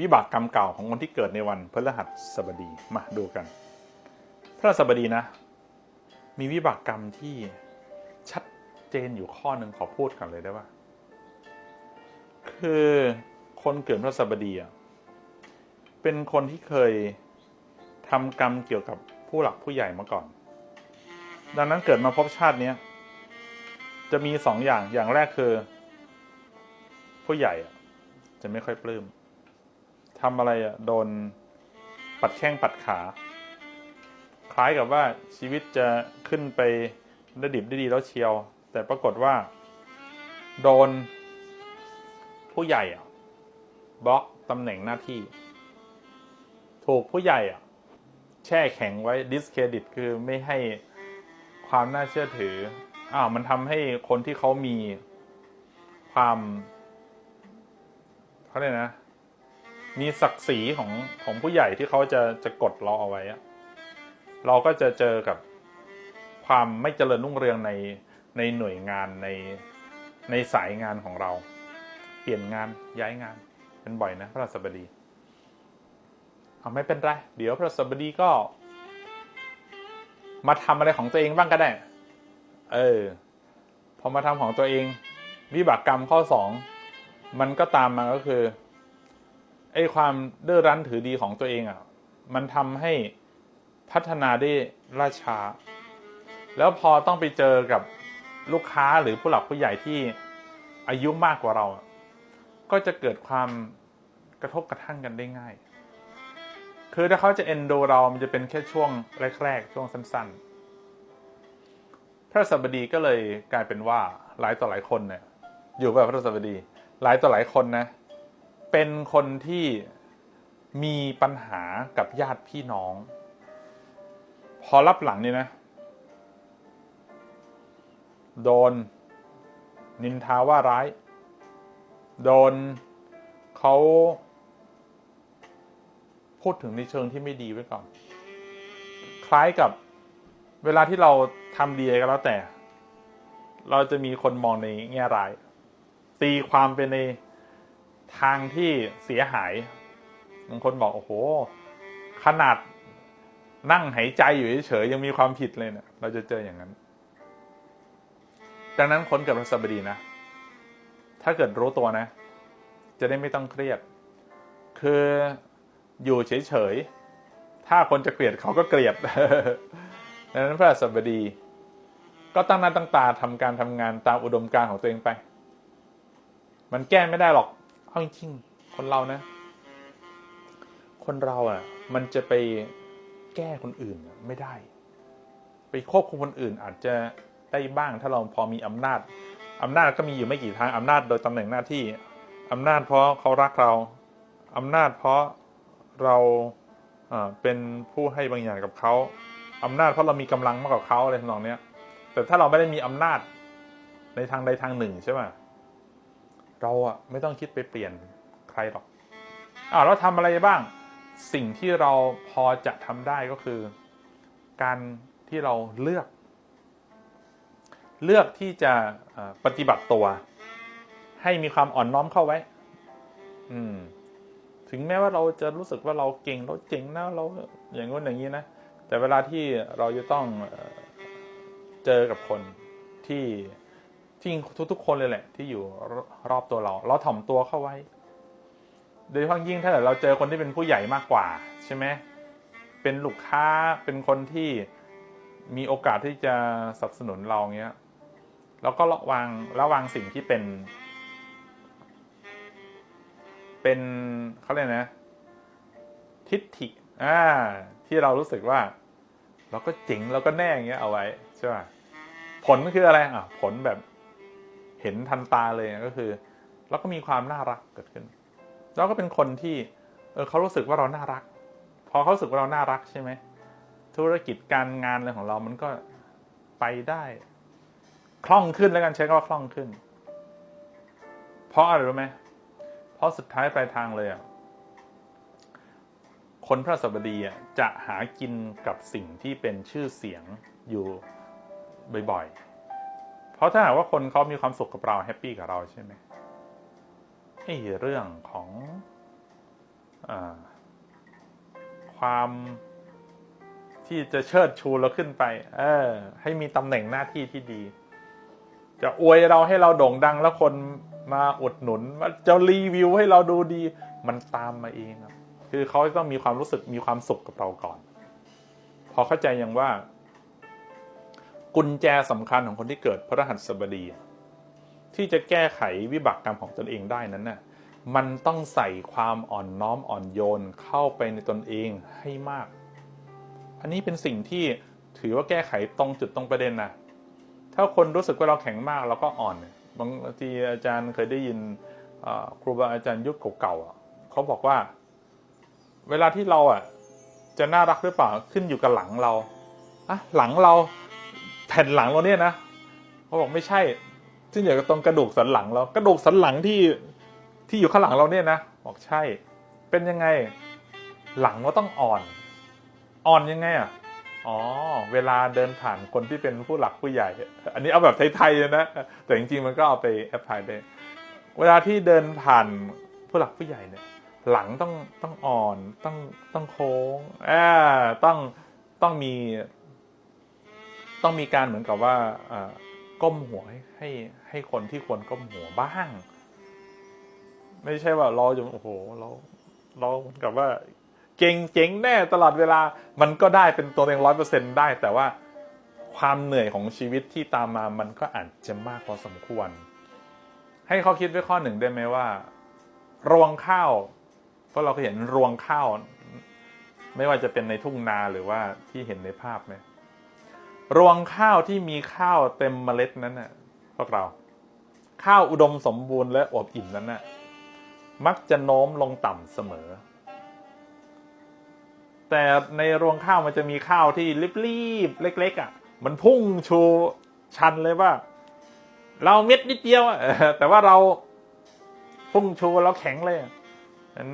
วิบากกรรมเก่าของคนที่เกิดในวันพฤหัสบดีมาดูกันพฤหัสบดีนะ มีวิบากกรรมที่ชัดเจนอยู่ข้อหนึ่งขอพูดกันเลยได้ว่า คือคนเกิดพฤหัสบดีอะเป็นคนที่เคยทำกรรมเกี่ยวกับผู้หลักผู้ใหญ่มาก่อน ดังนั้นเกิดมาพบชาติเนี้ยจะมีสองอย่างอย่างแรกคือ ผู้ใหญ่จะไม่ค่อยปลื้ม ทำอะไรอะโดนปัดแข้งปัดขา คล้ายกับว่าชีวิตจะขึ้นไปได้ดิบได้ดีแล้วเชียว แต่ปรากฏว่า โดน ผู้ใหญ่อะบล็อกตำแหน่งหน้าที่ ถูกผู้ใหญ่อะแช่แข็งไว้ดิสเครดิตคือไม่ให้ความน่าเชื่อถืออ้าวมันทำให้คนที่เขามีความเขาเรียกนะ มีศักดิ์ศรีของของผู้ใหญ่ที่เขาจะจะกดเราเอาไว้อะเราก็จะเจอกับความไม่เจริญรุ่งเรืองในในหน่วยงานในในสายงานของเรา เปลี่ยนงานย้ายงานเป็นบ่อยนะพระราชบดีเอาไม่เป็นไร เดี๋ยวพระราชบดีก็ มาทำอะไรของตัวเองบ้างก็ได้ เออ พอมาทำของตัวเองวิบากกรรมข้อสองมันก็ตามมาก็คือ ไอ้ความเดื้อรั้นถือดีของตัวเองอะ มันทำให้พัฒนาได้ล่าช้า แล้วพอต้องไปเจอกับลูกค้าหรือผู้หลักผู้ใหญ่ที่อายุมากกว่าเรา ก็จะเกิดความกระทบกระทั่งกันได้ง่าย คือถ้าเขาจะเอนโดเรา มันจะเป็นแค่ช่วงแรกๆ ช่วงสั้นๆ พระสับดีก็เลยกลายเป็นว่าหลายต่อหลายคนเนี่ยอยู่แบบพระสับดี หลายต่อหลายคนนะ เป็นคนที่มีปัญหากับญาติพี่น้อง พอรับหลังนี่นะ โดน นินทาว่าร้าย โดนเขาพูดถึงในเชิงที่ไม่ดีไว้ก่อน คล้ายกับเวลาที่เราทำดีก็แล้วแต่ เราจะมีคนมองในแง่ร้าย ตีความไปใน ทางที่เสียหายบางคนบอกโอ้โห ขนาดนั่งหายใจอยู่เฉยๆยังมีความผิดเลยเนะี่ยเราจะเจออย่างนั้น ดังนั้นคนเกิดพฤหัสบดีนะ ถ้าเกิดรู้ตัวนะ จะได้ไม่ต้องเครียด คืออยู่เฉยๆถ้าคนจะเกลียดเขาก็เกลียดดังนั้นพระสับดี ก็ตั้งหน้าตั้งตาทำการทำงานตามอุดมการของตัวเองไป มันแก้ไม่ได้หรอก เอาจริงๆคนเรานะ คนเราอะ มันจะไปแก้คนอื่นไม่ได้ ไปควบคุมคนอื่นอาจจะได้บ้างถ้าเราพอมีอำนาจอำนาจก็มีอยู่ไม่กี่ทางอำนาจโดยตำแหน่งหน้าที่อำนาจเพราะเขารักเราอำนาจเพราะเราเป็นผู้ให้บางอย่างกับเขาอำนาจเพราะเรามีกำลังมากกว่าเขาอะไรทำนองเนี้ยแต่ถ้าเราไม่ได้มีอำนาจในทางใดทางหนึ่งใช่ไหม เราอะไม่ต้องคิดไปเปลี่ยนใครหรอกอ้าวเราทำอะไรบ้าง สิ่งที่เราพอจะทำได้ก็คือ การที่เราเลือก เลือกที่จะปฏิบัติตัว ให้มีความอ่อนน้อมเข้าไว้ อืม ถึงแม้ว่าเราจะรู้สึกว่าเราเก่งเราเจ๋งนะเราอย่างงู้นอย่างนี้นะแต่เวลาที่เราจะต้องเจอกับคนที่ ที่ทุกๆคนเลยแหละ ที่อยู่รอบตัวเรา เราถ่อมตัวเข้าไว้ โดยเฉพาะยิ่งถ้าเราเจอคนที่เป็นผู้ใหญ่มากกว่า ใช่ไหมเป็นลูกค้าเป็นคนที่มีโอกาสที่จะสนับสนุนเราเงี้ยแล้วก็ระวังระวังสิ่งที่เป็น เป็นเขาเรียกนะ ทิฏฐิอ่าที่เรารู้สึกว่า เราก็เจ๋งเราก็แน่อย่างเงี้ยเอาไว้ใช่ป่ะผลคืออะไรอะผลแบบ เห็นทันตาเลยก็คือเราก็มีความน่ารักเกิดขึ้น เราก็เป็นคนที่เออเขารู้สึกว่าเราน่ารัก พอเขารู้สึกว่าเราน่ารักใช่ไหมธุรกิจการงานอะไรของเรามันก็ไปได้คล่องขึ้นแล้วกันใช้คำว่าคล่องขึ้น เพราะอะไรรู้ไหมเพราะสุดท้ายปลายทางเลยอะคนพระสบดีอะจะหากินกับสิ่งที่เป็นชื่อเสียงอยู่บ่อยๆ เพราะถ้าหากว่าคนเขามีความสุขกับเราแฮปปี้กับเราใช่ไหมไอ้เรื่องของอความที่จะเชิดชูเราขึ้นไป เออ ให้มีตำแหน่งหน้าที่ที่ดี จะอวยเราให้เราโด่งดังแล้วคนมาอุดหนุนมาจะรีวิวให้เราดูดี มันตามมาเองครับคือเขาต้องมีความรู้สึกมีความสุขกับเราก่อน พอเข้าใจยังว่า กุญแจสำคัญของคนที่เกิดพระรหัสบดี ที่จะแก้ไขวิบากกรรมของตนเองได้นั้นน่ะมันต้องใส่ความอ่อนน้อมอ่อนโยนเข้าไปในตนเองให้มาก อันนี้เป็นสิ่งที่ถือว่าแก้ไขตรงจุดตรงประเด็นนะถ้าคนรู้สึกว่าเราแข็งมากเราก็อ่อนบางทีอาจารย์เคยได้ยินครูบาอาจารย์ยุคเก่าๆเขาบอกว่า เวลาที่เราอะจะน่ารักหรือเปล่าขึ้นอยู่กับหลังเราอะหลังเรา แผ่นหลังเราเนี่ยนะเขาบอกไม่ใช่ขึ้นอยู่กับตรงกระดูกสันหลังเรากระดูกสันหลังที่ที่อยู่ข้างหลังเราเนี่ยนะบอกใช่ เป็นยังไง หลังเราต้องอ่อน อ่อนยังไงอะอ๋อ เวลาเดินผ่านคนที่เป็นผู้หลักผู้ใหญ่ อันนี้เอาแบบไทยๆนะ แต่จริงๆมันก็เอาไปแอพพลายได้ เวลาที่เดินผ่านผู้หลักผู้ใหญ่เนี่ย หลังต้องต้องอ่อน ต้องต้องโค้งอ่าต้องต้องมี ต้องมีการเหมือนกับว่าก้มหัวให้ให้ให้คนที่ควรก้มหัวบ้าง ไม่ใช่ว่าเราจะโอ้โหเราเราเหมือนกับว่า เก่งเจ๋งแน่ตลอดเวลา มันก็ได้เป็นตัวเองร้อยเปอร์เซ็นได้ แต่ว่าความเหนื่อยของชีวิตที่ตามมามันก็อาจจะมากพอสมควร ให้เขาคิดไว้ข้อหนึ่งได้ไหมว่า รวงข้าว เพราะเราเคยเห็นรวงข้าว ไม่ว่าจะเป็นในทุ่งนาหรือว่าที่เห็นในภาพไหม รวงข้าวที่มีข้าวเต็มเมล็ดนั้นน่ะพวกเรา ข้าวอุดมสมบูรณ์และอบอิ่มนั้นน่ะมักจะโน้มลงต่ำเสมอ แต่ในรวงข้าวมันจะมีข้าวที่รีบๆเล็ก ๆอะ มันพุ่งชูชันเลยว่า เราเม็ดนิดเดียวแต่ว่าเราพุ่งชูเราแข็งเลยอะนั้น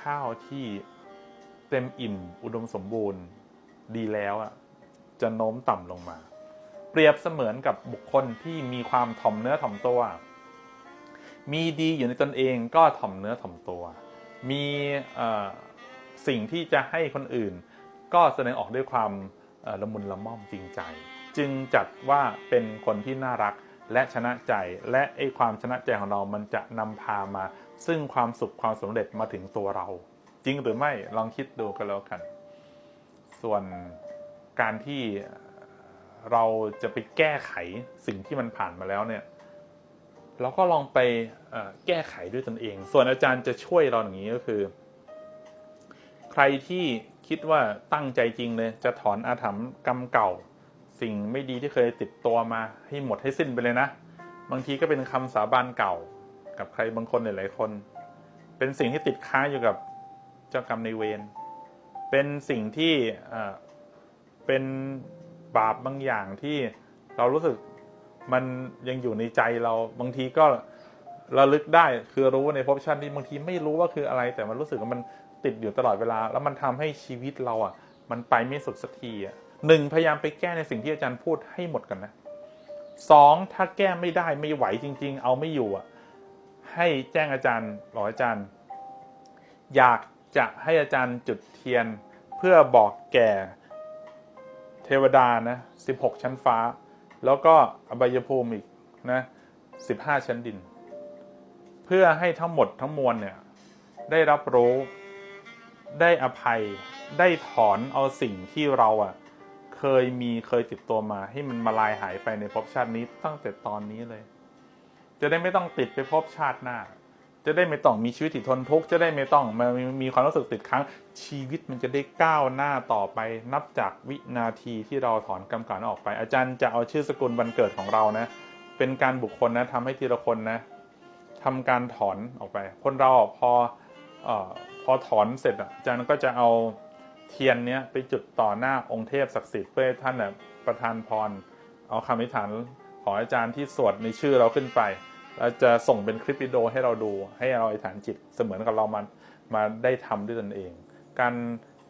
ข้าวที่เต็มอิ่มอุดมสมบูรณ์ดีแล้วอะ จะโน้มต่ำลงมา เปรียบเสมือนกับบุคคลที่มีความถ่อมเนื้อถ่อมตัว มีดีอยู่ในตนเองก็ถ่อมเนื้อถ่อมตัว มีสิ่งที่จะให้คนอื่น ก็แสดงออกด้วยความละมุนละม่อมจริงใจ จึงจัดว่าเป็นคนที่น่ารักและชนะใจและไอ้ความชนะใจของเรามันจะนำพามา ซึ่งความสุขความสำเร็จมาถึงตัวเรา จริงหรือไม่ลองคิดดูกันแล้วกัน ส่วน การที่เราจะไปแก้ไขสิ่งที่มันผ่านมาแล้วเนี่ยเราก็ลองไปแก้ไขด้วยตนเอง ส่วนอาจารย์จะช่วยเราอย่างนี้ก็คือ ใครที่คิดว่าตั้งใจจริงเลยจะถอนอาถรรพ์กรรมเก่า สิ่งไม่ดีที่เคยติดตัวมาให้หมดให้สิ้นไปเลยนะ บางทีก็เป็นคำสาบานเก่า กับใครบางคนหลายๆคน เป็นสิ่งที่ติดค้างอยู่กับเจ้ากรรมในเวรเป็นสิ่งที่ เป็นบาปบางอย่างที่เรารู้สึกมันยังอยู่ในใจเราบางทีก็ระลึกได้คือรู้ในภพชาติที่บางทีไม่รู้ว่าคืออะไร แต่มันรู้สึกว่ามันติดอยู่ตลอดเวลา แล้วมันทำให้ชีวิตเราอะ มันไปไม่สุดสักทีอะหนึ่งพยายามไปแก้ในสิ่งที่อาจารย์พูดให้หมดกันนะสองถ้าแก้ไม่ได้ไม่ไหวจริง ๆ เอาไม่อยู่อะให้แจ้งอาจารย์บออาจารย์ อยากจะให้อาจารย์จุดเทียนเพื่อบอกแก่ ทวดานะ16ชั้นฟ้า แล้วก็อบายภูมิอีกนะ15ชั้นดิน เพื่อให้ทั้งหมดทั้งมวลเนี่ยได้รับรู้ได้อภัยได้ถอนเอาสิ่งที่เราอะเคยมีเคยติดตัวมาให้มันมาลายหายไปในภพชาตินี้ตั้งแต่ตอนนี้เลย จะได้ไม่ต้องติดไปภพชาติหน้า จะได้ไม่ต้องมีชีวิตที่ทนทุกข์จะได้ไม่ต้องมามีมีความรู้สึกติดค้างชีวิตมันจะได้ก้าวหน้าต่อไป นับจากวินาทีที่เราถอนกรรมการออกไป อาจารย์จะเอาชื่อสกุลวันเกิดของเรานะ เป็นการบุคคลนะทำให้ทีละคนนะทำการถอนออกไป คนเราอะพอเอ่อพอถอนเสร็จอาจารย์ก็จะเอาเทียนเนี้ยไปจุดต่อหน้าองค์เทพศักดิ์สิทธิ์เพื่อให้ท่านน่ประทานพร เอาคำอธิษฐานของอาจารย์ที่สวดในชื่อเราขึ้นไป แล้วจะส่งเป็นคลิปวิดีโอให้เราดู ให้เราอธิษฐานจิตเสมือนกับเรามามาได้ทำด้วยตนเอง การ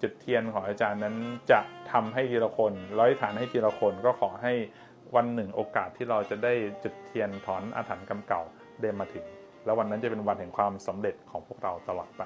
จุดเทียนของอาจารย์นั้นจะทำให้ทีละคนร้อยฐานให้ทีละคนก็ขอให้วันหนึ่งโอกาสที่เราจะได้จุดเทียนถอนอาถรรพ์กรรมเก่าได้มาถึง แล้ววันนั้นจะเป็นวันแห่งความสำเร็จของพวกเราตลอดไป